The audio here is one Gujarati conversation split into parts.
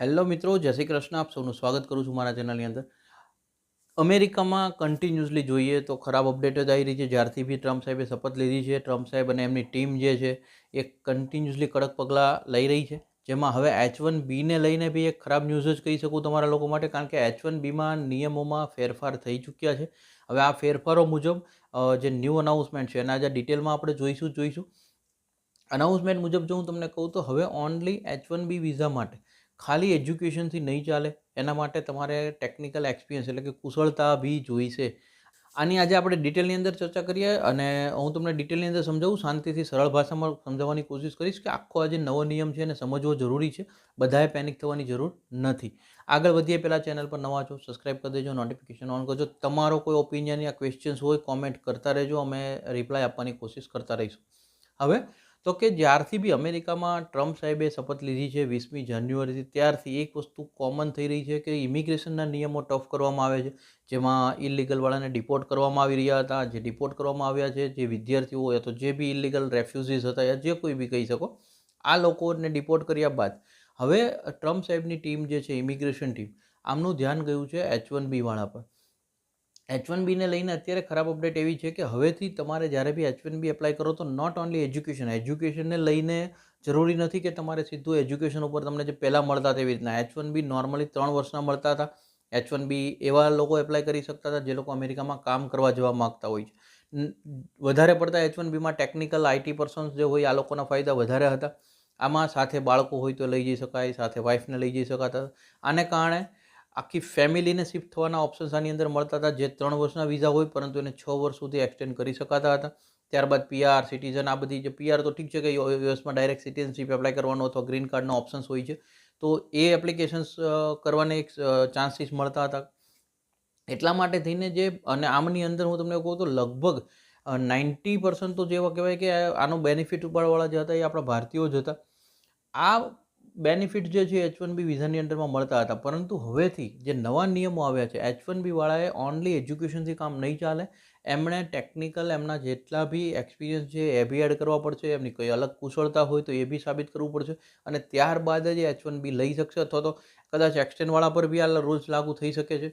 હેલો મિત્રો, જય શ્રી કૃષ્ણ. આપ સૌનું સ્વાગત કરું છું મારા ચેનલની અંદર. અમેરિકામાં કન્ટિન્યુઅસલી જોઈએ તો ખરાબ અપડેટ જ આવી રહી છે. જ્યારથી બી ટ્રમ્પ સાહેબે શપથ લીધી છે. ટ્રમ્પ સાહેબ અને એમની ટીમ જે છે, એ કન્ટિન્યુઅસલી કડક પગલાં લઈ રહી છે. જેમાં હવે એચ વન બીને લઈને બી એક ખરાબ ન્યૂઝ જ કહી શકું તમારા લોકો માટે, કારણ કે એચ વન બીમાં નિયમોમાં ફેરફાર થઈ ચૂક્યા છે. હવે આ ફેરફારો મુજબ જે ન્યૂ અનાઉન્સમેન્ટ છે, એના જે ડિટેલમાં આપણે જોઈશું જોઈશું. અનાઉન્સમેન્ટ મુજબ જો હું તમને કહું તો હવે only H one B visa માટે ખાલી એજ્યુકેશનથી નહીં ચાલે, એના માટે તમારે ટેકનિકલ એક્સપિરિયન્સ એટલે કે કુશળતા બી જોઈશે. આની આજે આપણે ડિટેલની અંદર ચર્ચા કરીએ અને હું તમને ડિટેલની અંદર સમજાવું, શાંતિથી સરળ ભાષામાં સમજાવવાની કોશિશ કરીશ કે આખો આ જે નવો નિયમ છે એને સમજવો જરૂરી છે, બધાએ પેનિક થવાની જરૂર નથી. આગળ વધીએ પહેલાં ચેનલ પર નવા છો સબસ્ક્રાઇબ કરી દેજો નોટિફિકેશન ઓન કરજો. તમારો કોઈ ઓપિનિયન યા ક્વેશ્ચન્સ હોય કોમેન્ટ કરતા રહેજો, અમે રિપ્લાય આપવાની કોશિશ કરતા રહીશું. હવે તો કે જ્યારથી બી અમેરિકામાં ટ્રમ્પ સાહેબે શપથ લીધી છે વીસમી જાન્યુઆરીથી, ત્યારથી એક વસ્તુ કોમન થઈ રહી છે કે ઇમિગ્રેશનના નિયમો ટફ કરવામાં આવે છે. જેમાં ઇલિગલવાળાને ડિપોર્ટ કરવામાં આવી રહ્યા હતા. જે ડિપોર્ટ કરવામાં આવ્યા છે, જે વિદ્યાર્થીઓ હોય તો જે બી ઇલિગલ રેફ્યુઝીસ હતા યા જે કોઈ બી કહી શકો, આ લોકોને ડિપોર્ટ કર્યા બાદ હવે ટ્રમ્પ સાહેબની ટીમ જે છે, ઇમિગ્રેશન ટીમ આમનું ધ્યાન ગયું છે એચ વન બીવાળા પર. એચ વન બીને લઈને અત્યારે ખરાબ અપડેટ એવી છે કે હવેથી તમારે જ્યારે B H one B apply કરો તો નોટ ઓનલી એજ્યુકેશન એજ્યુકેશનને લઈને જરૂરી નથી કે તમારે સીધું એજ્યુકેશન ઉપર તમને જે પહેલાં મળતા તેવી રીતના. એચ વન બી નોર્મલી ત્રણ વર્ષના મળતા હતા. એચ વન બી એવા લોકો એપ્લાય કરી શકતા હતા જે લોકો અમેરિકામાં કામ કરવા જવા માગતા હોય છે. વધારે પડતા એચ વન બીમાં ટેકનિકલ આઈટી પર્સન્સ જે હોય આ લોકોના ફાયદા વધારે હતા. આમાં સાથે બાળકો હોય તો લઈ જઈ શકાય, સાથે વાઈફને લઈ જઈ શકાતા આને કારણે આખી ફેમિલીને શિફ્ટ થવાના ઓપ્શન્સ આની અંદર મળતા હતા. જે ત્રણ વર્ષના વિઝા હોય, પરંતુ એને છ વર્ષ સુધી એક્સટેન્ડ કરી શકાતા હતા. ત્યારબાદ પીઆર સિટીઝન આ બધી જે પીઆર તો ઠીક છે કે યુએસમાં ડાયરેક્ટ સિટીઝનશીપ એપ્લાય કરવાનો અથવા ગ્રીન કાર્ડના ઓપ્શન્સ હોય છે. તો એ એપ્લિકેશન્સ કરવાને એક ચાન્સીસ મળતા હતા. એટલા માટે થઈને જે, અને આમની અંદર હું તમને કહું તો લગભગ નાઇન્ટી પર્સન્ટ તો જેવા કહેવાય કે આનો બેનિફિટ ઉપાડવાળા જે હતા, એ આપણા ભારતીયો જ હતા. આ બેનિફિટ જે છે એચ વન બી વિઝાની અંડરમાં મળતા હતા. પરંતુ હવેથી જે નવા નિયમો આવ્યા છે એચ વન બી વાળાએ ઓનલી એજ્યુકેશનથી કામ નહીં ચાલે. એમણે ટેકનિકલ એમના જેટલા બી એક્સપિરિયન્સ છે એ બી એડ કરવા પડશે, એમની કોઈ અલગ કુશળતા હોય તો એ બી સાબિત કરવું પડશે. અને ત્યારબાદ જ એચ વન બી લઈ શકશે અથવા તો કદાચ એક્સટેન્ડવાળા પર બી આ રૂલ્સ લાગુ થઈ શકે છે.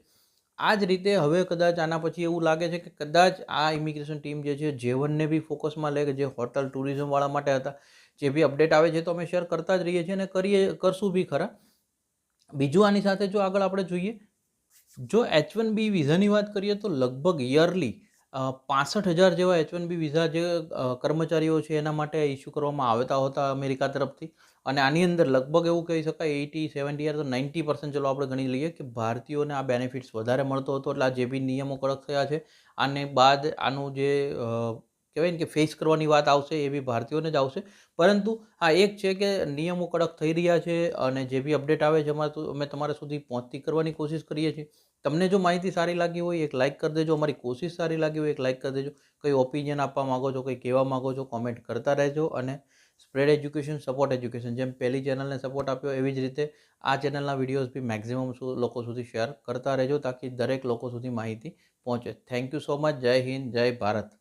આ જ રીતે હવે કદાચ આના પછી એવું લાગે છે કે કદાચ આ ઇમિગ્રેશન ટીમ જે છે જે વનને બી ફોકસમાં લે, કે જે હોટલ ટુરિઝમવાળા માટે હતા જે બી અપડેટ આવે છે તો અમે શેર કરતા જ રહીએ છીએ અને કરીએ, કરશું બી ખરા. બીજું આની સાથે જો આગળ આપણે જોઈએ, જો એચ વન બી વિઝાની વાત કરીએ તો લગભગ યરલી પાસઠ હજાર જેવા એચ વન બી વિઝા જે કર્મચારીઓ છે એના માટે ઇસ્યુ કરવામાં આવતા હતા અમેરિકા તરફથી. અને આની અંદર લગભગ એવું કહી શકાય, એટી, સેવન્ટી યાર તો નાઇન્ટી પર્સન્ટ ચલો આપણે ગણી લઈએ કે ભારતીયોને આ બેનિફિટ્સ વધારે મળતો હતો. એટલે આ જે બી નિયમો કડક થયા છે, આને બાદ આનું જે કહેવાય ને કે ફેસ કરવાની વાત આવશે, એ બી ભારતીયોને જ આવશે. પરંતુ આ એક છે કે નિયમો કડક થઈ રહ્યા છે અને જે બી અપડેટ આવે છે અમારે અમે તમારા સુધી પહોંચતી કરવાની કોશિશ કરીએ છીએ. તમને જો માહિતી સારી લાગી હોય, એક લાઇક કરી દેજો. અમારી કોશિશ સારી લાગી હોય, એક લાઇક કરી દેજો. કંઈ ઓપિનિયન આપવા માગો છો, કંઈ કહેવા માગો છો કોમેન્ટ કરતા રહેજો અને સ્પ્રેડ એજ્યુકેશન સપોર્ટ એજ્યુકેશન જેમ પહેલી ચેનલને સપોર્ટ આપ્યો, એવી જ રીતે આ ચેનલના વિડીયોઝ બી મેક્ઝિમમ લોકો સુધી શેર કરતા રહેજો, તાકી દરેક લોકો સુધી માહિતી પહોંચે. થેન્ક યુ સો મચ જય હિન્દ, જય ભારત.